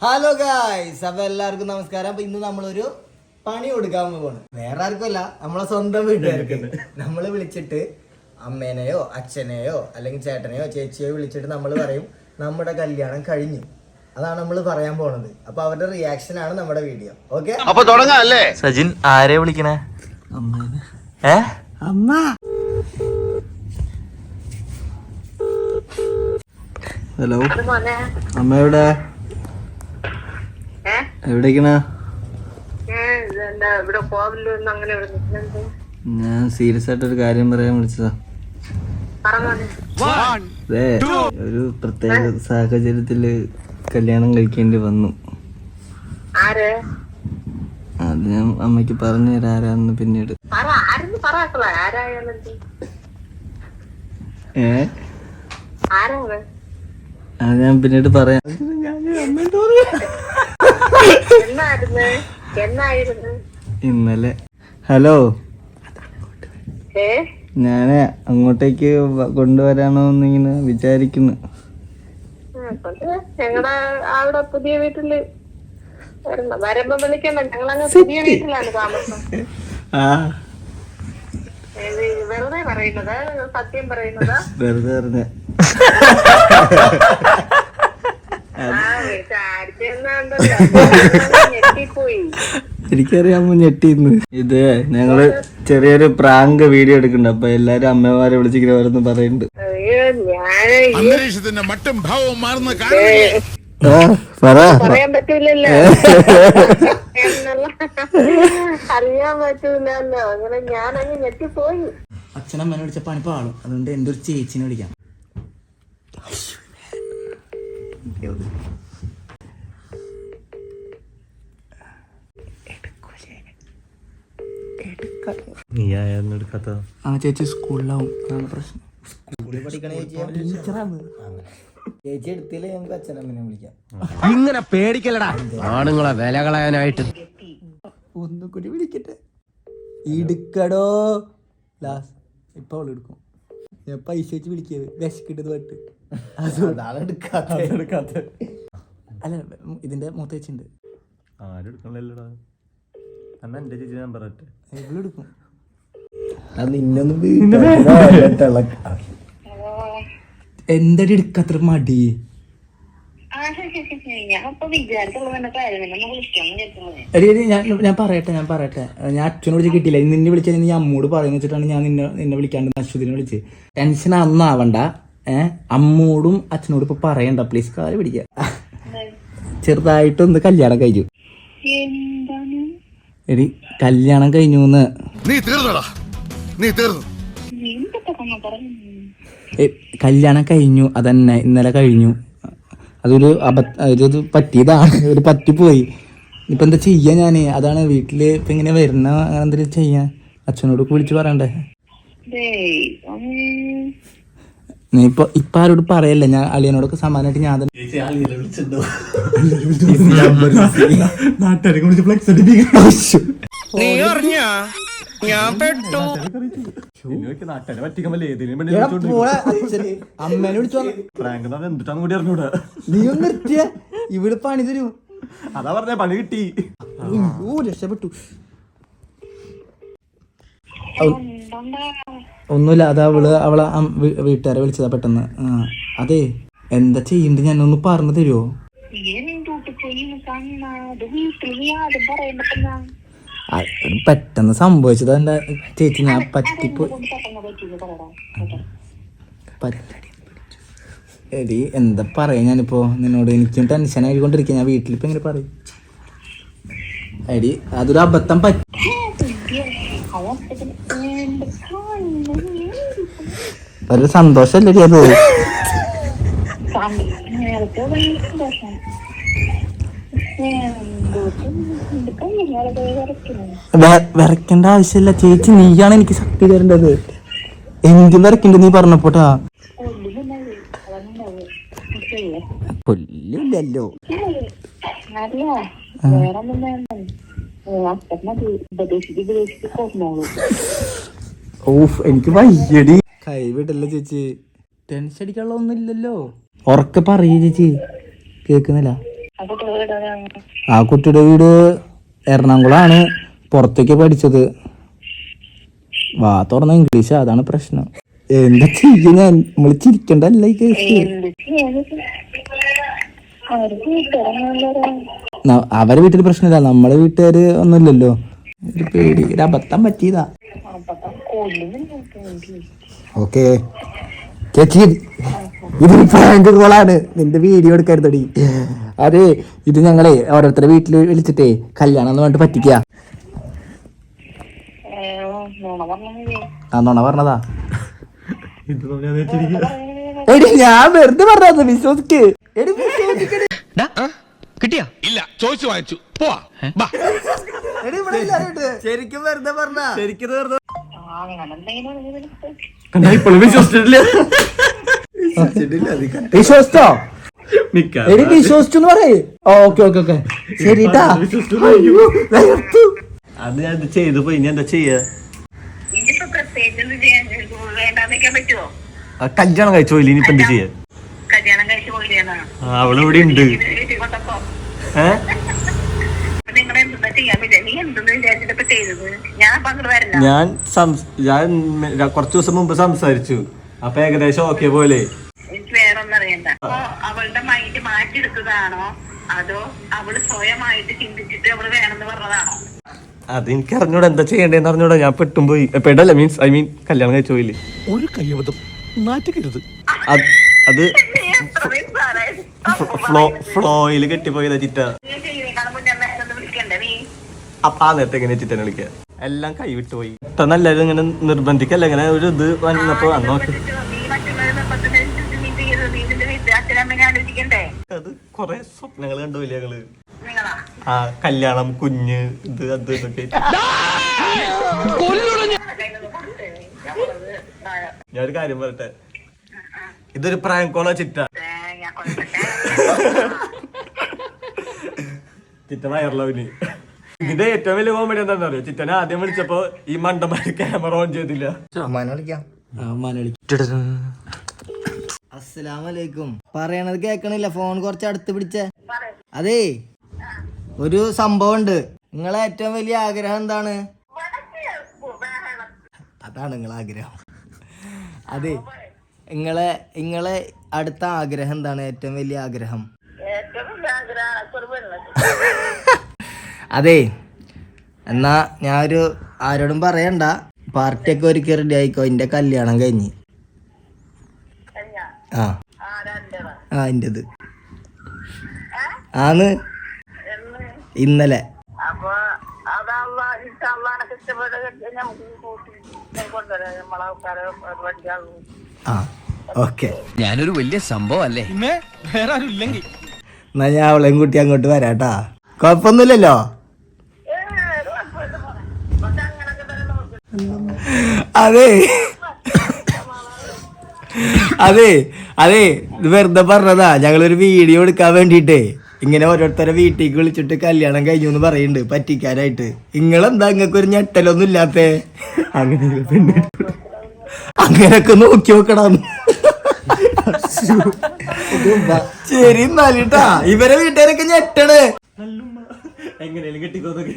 Hello guys അപ്പൊ എല്ലാവർക്കും നമസ്കാരം. അപ്പൊ ഇന്ന് നമ്മളൊരു പണി കൊടുക്കാൻ പോവാണ്. വേറെ ആർക്കുമല്ല. നമ്മളെ സ്വന്തം വീട്ടുകാർക്ക്. നമ്മൾ വിളിച്ചിട്ട് അമ്മേനെയോ അച്ഛനെയോ അല്ലെങ്കിൽ ചേട്ടനെയോ ചേച്ചിയോ വിളിച്ചിട്ട് നമ്മൾ പറയും നമ്മുടെ കല്യാണം കഴിഞ്ഞു. അതാണ് നമ്മൾ പറയാൻ പോണത്. അപ്പൊ അവരുടെ റിയാക്ഷൻ ആണ് നമ്മുടെ വീഡിയോ ഓക്കെ അപ്പൊ തുടങ്ങാം അല്ലേ സജിൻ ആരെ വിളിക്കണേ? ഏ? ഹലോ. അമ്മ എവിടെ? എവിടേക്കണ? ഞാൻ സീരിയസ് ആയിട്ട് ഒരു കാര്യം പറയാൻ വിളിച്ചതാ. അതെ ഒരു പ്രത്യേക സാഹചര്യത്തിൽ കല്യാണം കഴിക്കേണ്ടി വന്നു. ആര്? അത് ഞാൻ അമ്മയ്ക്ക് പറഞ്ഞു തരാം ആരാന്ന് പിന്നീട്. ഏ? അത് ഞാൻ പിന്നീട് പറയാം. എന്നായിരുന്നു എന്നായിരുന്നു ഇന്നലെ. ഹലോ. ഞാൻ അങ്ങോട്ടേക്ക് കൊണ്ടുവരാണോന്ന് കൊണ്ടുവരാണോ എന്നിങ്ങനെ വിചാരിക്കുന്നു ഞങ്ങളുടെ അവിടെ പുതിയ വീട്ടിൽ വരണം വരുമ്പോ വിളിക്കണ്ട. ഞങ്ങളങ്ങ് പുതിയ വീട്ടിലാണ് താമസം. വെറുതെ പറയുന്നത്? സത്യം പറയുന്നത്? വെറുതെ ഞെട്ടിപ്പോയി എനിക്കറിയാമോ ഞെട്ടിന്ന്. ഇത് ഞങ്ങൾ ചെറിയൊരു പ്രാങ്ക് വീഡിയോ എടുക്കുന്നുണ്ട്. അപ്പൊ എല്ലാരും അമ്മമാരെ വിളിച്ചിങ്ങനെ വരുന്നു പറയുന്നുണ്ട്. അന്തരീക്ഷത്തിന്റെ മട്ടും ഭാവവും മാറുന്ന പറയാൻ പറ്റൂലല്ലോ. അറിയാൻ പറ്റൂലല്ലോ. അങ്ങനെ ഞാനങ്ങ് ഞെട്ടിപ്പോയി. അച്ഛനമ്മനെ വിളിച്ച പണി പാളും അതുകൊണ്ട് എന്റെ ഒരു ചേച്ചിനെ വിളിക്കാം. നീ ആയിരുന്നു എടുക്കാത്ത ആ ചേച്ചി സ്കൂളിലാവും. അതാണ് പ്രശ്നം. സ്കൂളിൽ പഠിക്കണ ചേച്ചി ചേച്ചി എടുത്തില്ലേ? ഞങ്ങൾക്ക് അച്ഛനമ്മനെ വിളിക്കാം. ഇങ്ങനെ പേടിക്കലടാ ആണുങ്ങളെ വില കളയാനായിട്ട്. ഒന്നും കൂടി വിളിക്കട്ടെ. ഇടുക്കടോ ലാസ്റ്റ് ഇപ്പൊ അവൾ എടുക്കും. ഞാൻ പൈസ വെച്ച് വിളിക്കത് വിശക്കിട്ടത് പാട്ട് അതാണ് എടുക്കാത്ത. അല്ല ഇതിന്റെ മൂത്ത ചേച്ചി ഉണ്ട്. ആരും എടുക്കണല്ലടാ. എന്നാ എന്റെ ചേച്ചി നമ്പർ ഇവളെടുക്കും എന്തടി എടുക്കത്ര മടി ഞാൻ ഇപ്പൊ വിചാരിച്ചുള്ള കാര്യം എന്നെ വിളിക്കാൻ വിചാരിച്ചത് എടി ഞാൻ ഞാൻ പറയട്ടെ ഞാൻ പറയട്ടെ. ഞാൻ അച്ഛനെ വിളിച്ച് കിട്ടിയില്ല. നിന്നെ വിളിച്ചാൽ ഞാൻ അമ്മോട് പറയുന്ന വെച്ചിട്ടാണ് ഞാൻ നിന്നെ നിന്നെ വിളിക്കാണ്ട് അശ്വതിനെ വിളിച്ച്. ടെൻഷൻ അന്നാവണ്ട ഏഹ് അമ്മോടും അച്ഛനോട് ഇപ്പൊ പറയണ്ട. പ്ലീസ് കാൽ പിടിക്ക. ചെറുതായിട്ടൊന്ന് കല്യാണം കഴിഞ്ഞു. എടി കല്യാണം കഴിഞ്ഞു നീ തീർന്നടാ. നീ തീർന്നു. കല്യാണം കഴിഞ്ഞു. അതന്നെ ഇന്നലെ കഴിഞ്ഞു. അതൊരു അബദ്ധ ഇത് പറ്റിയതാണ്. ഒരു പറ്റിപ്പോയി. ഇപ്പൊ എന്താ ചെയ്യാ ഞാൻ? അതാണ് വീട്ടിൽ ഇപ്പൊ ഇങ്ങനെ വരുന്ന അങ്ങനെ എന്തെങ്കിലും ചെയ്യാൻ? അച്ഛനോട് വിളിച്ച് പറയണ്ടേ? നീ ഇപ്പൊ ഇപ്പൊ ആരോട് പറയല്ല? ഞാൻ അളിയനോടൊക്കെ സമാനമായിട്ട് ഞാൻ തന്നെ നാട്ടുകാരെ വിളിച്ച് പെട്ടു. അമ്മേനെ വിളിച്ചു നീ ഒന്ന് നിർത്തിയ. ഇവിടെ പണി തരൂ. അതാ പറഞ്ഞ പണി കിട്ടി. ഓ രക്ഷപ്പെട്ടു. ഒന്നുമില്ല അതാ അവൾ അവളെ വീട്ടുകാരെ വിളിച്ചതാ പെട്ടെന്ന്. ആ അതെ എന്താ ചെയ്യണ്ട്? ഞാൻ ഒന്ന് പറഞ്ഞു തരുമോ പെട്ടെന്ന് സംഭവിച്ചത്. എന്താ ചേച്ചി ഞാൻ പറ്റിപ്പോയി. എടി എന്താ പറയാ? ഞാനിപ്പോ നിന്നോട് എനിക്കും ടെൻഷൻ ആയിക്കൊണ്ടിരിക്കുക ഞാൻ വീട്ടിലിപ്പോ എങ്ങനെ പറയും. എടി അതൊരു അബദ്ധം പറ്റി ഒരു സന്തോഷല്ലേ അത്? വെ- വിറയ്ക്കേണ്ട ആവശ്യമില്ല. ചേച്ചി നീയാണ് എനിക്ക് ശക്തി തരേണ്ടത്. എന്തും വിറയ്ക്കണ്ട നീ പറഞ്ഞപ്പോട്ടാ. കൊല്ലില്ലല്ലോ ഓഫ് എനിക്ക് വയ്യടി. കൈവിടല്ല ചേച്ചി. ടെൻഷൻ അടിക്കാനുള്ള ഒന്നും ഇല്ലല്ലോ. ഉറക്കെ പറയൂ ചേച്ചി. കേക്കുന്നില്ല ആ കുട്ടിയുടെ വീട് എറണാകുളമാണ്. പുറത്തേക്ക് പഠിച്ചത്. വാ തുറന്ന ഇംഗ്ലീഷ് അതാണ് പ്രശ്നം. എന്താ ചെയ്യുന്ന നമ്മൾ ചിരിക്കണ്ടല്ല ഈ കേസ്? അവർ അവരെ വീട്ടിൽ പ്രശ്നമില്ല. നമ്മളെ വീട്ടുകാര് ഒന്നുമില്ലല്ലോ. ഒരു പേടി. ഒരു അബദ്ധം പറ്റിയതാ. ഓക്കെ. ചേച്ചി ഇത് പ്രാങ്ക് കോളാണ്. നിന്റെ വീഡിയോ എടുക്കരുതടി. അതെ ഇത് ഞങ്ങളെ ഓരോരുത്തരുടെ വീട്ടിൽ വിളിച്ചിട്ടേ കല്യാണം എന്ന് പറഞ്ഞിട്ട് പറ്റിക്കുക ആ നുണ പറഞ്ഞതാ. ഞാൻ വെച്ചിരിക്കുക എടി ഞാൻ വെറുതെ പറഞ്ഞത് വിശ്വസിക്ക്. എടി വിശ്വസിക്കടി. കിട്ടിയാ? ഇല്ല ചോദിച്ചു വാങ്ങിച്ചു. പോവാ ശരിക്കും വെറുതെ പറഞ്ഞ ശരിക്കും വെറുതെ ഇപ്പോഴും വിശ്വസിച്ചിട്ടില്ല വിശ്വസിച്ചോ മിക്ക. എടി വിശ്വസിച്ചു എന്ന് പറയേ. Okay okay okay. ശരിട്ടാ അത് ഞാൻ ഇത് ചെയ്തു പോയി. ഞാൻ എന്താ ചെയ്യാ? ഇനിയിപ്പോ പ്രത്യേകിച്ച് എന്ത് ചെയ്യാൻ വേണ്ടാന്ന് വെക്കാൻ പറ്റുമോ ആ കല്യാണം കഴിച്ചു പോയില്ല? ഇനിയിപ്പോ എന്ത് ചെയ്യാ? അവളിവിടെ ഉണ്ട്. ഏഹ് ഞാൻ ഞാൻ കുറച്ചു ഞാൻ കുറച്ച് ദിവസം മുമ്പ് സംസാരിച്ചു. അപ്പൊ ഏകദേശം ഓക്കെ പോലെ. അവളുടെ മൈൻഡ് മാറ്റിയെടുത്തതാണോ? അതോ അവൾ സ്വയമായിട്ട് ചിന്തിച്ചിട്ട് അവൾ വേണമെന്ന് പറഞ്ഞതാണോ? അത് എനിക്ക് അറിഞ്ഞൂടാ. എന്താ ചെയ്യണ്ടേന്ന് അറിഞ്ഞൂടാ. ഞാൻ പെട്ടും പോയി. പെടല്ല മീൻസ് ഐ മീൻ കല്യാണം കഴിച്ചു പോയില്ലേ. ഒരു കയ്യബദ്ധം. മാറ്റിക്കരുത് അത് ഫ്ലോ ഫ്ലോയിൽ കെട്ടിപ്പോയതാ ചിറ്റ. അപ്പൊ ആ നേരത്തെ എങ്ങനെ ചിറ്റനെ വിളിക്കുക എല്ലാം കൈവിട്ടുപോയി പെട്ടെന്ന് എല്ലാവരും ഇങ്ങനെ നിർബന്ധിക്കല്ല ഇങ്ങനെ ഒരു ഇത് വന്നപ്പോ അന്ന് നോക്കി അത് കൊറേ സ്വപ്നങ്ങൾ കണ്ടു ഞങ്ങൾ ആ കല്യാണം കുഞ്ഞ് ഇത് അത് ഇതൊക്കെ. ഞാനൊരു കാര്യം പറട്ടെ ഇതൊരു പ്രാങ്കോള ചിറ്റ. ചിറ്റ വയറിലവന് ഇതിന്റെ ഏറ്റവും വലിയ കോമഡി എന്താണെന്ന് അറിയോ ചിറ്റനെ ആദ്യം വിളിച്ചപ്പോ ഈ മണ്ടന്മാര് ക്യാമറ ഓൺ ചെയ്തില്ല. അസ്സലാമലൈക്കും. പറയണത് കേക്കണില്ല ഫോൺ കുറച്ച് അടുത്ത് പിടിച്ചേ. അതേ ഒരു സംഭവം ഉണ്ട് നിങ്ങളെ ഏറ്റവും വലിയ ആഗ്രഹം എന്താണ്? അതാണ് നിങ്ങളെ ആഗ്രഹം. അതെ നിങ്ങളെ നിങ്ങളെ അടുത്ത ആഗ്രഹം എന്താണ്? ഏറ്റവും വലിയ ആഗ്രഹം. ഏറ്റവും വലിയ ആഗ്രഹം അതെ എന്നാ ഞാൻ ഒരു ആരോടും പറയണ്ട. പാർട്ടിയൊക്കെ ഒരുക്കി റെഡി ആയിക്കോ എന്റെ കല്യാണം കഴിഞ്ഞ്. ആ. ആ എന്റെത് ആന്ന്. ഇന്നലെ. ആ ഓക്കെ. ഞാനൊരു വലിയ സംഭവം അല്ലേ വേറെ ആരും ഇല്ലെങ്കിൽ എന്നാ ഞാൻ അവളെയും കുട്ടി അങ്ങോട്ട് വരാട്ടാ. കുഴപ്പമൊന്നുമില്ലല്ലോ അതെ. അതെ അതെ ഇത് വെറുതെ പറഞ്ഞതാ. ഞങ്ങളൊരു വീഡിയോ എടുക്കാൻ വേണ്ടിയിട്ടേ. ഇങ്ങനെ ഓരോരുത്തരെ വീട്ടിലേക്ക് വിളിച്ചിട്ട് കല്യാണം കഴിഞ്ഞു എന്ന് പറയുന്നുണ്ട് പറ്റിക്കാനായിട്ട്. നിങ്ങളെന്താ നിങ്ങൾക്ക് ഒരു ഞെട്ടലൊന്നും ഇല്ലാത്തേ? അങ്ങനെ പെണ്ണ് അങ്ങനൊക്കെ നോക്കി നോക്കണം ശരി എന്നാലിട്ടാ ഇവരെ വീട്ടുകാരൊക്കെ ഞെട്ടണ്. എങ്ങനെയാലും കെട്ടിക്കോന്നൊക്കെ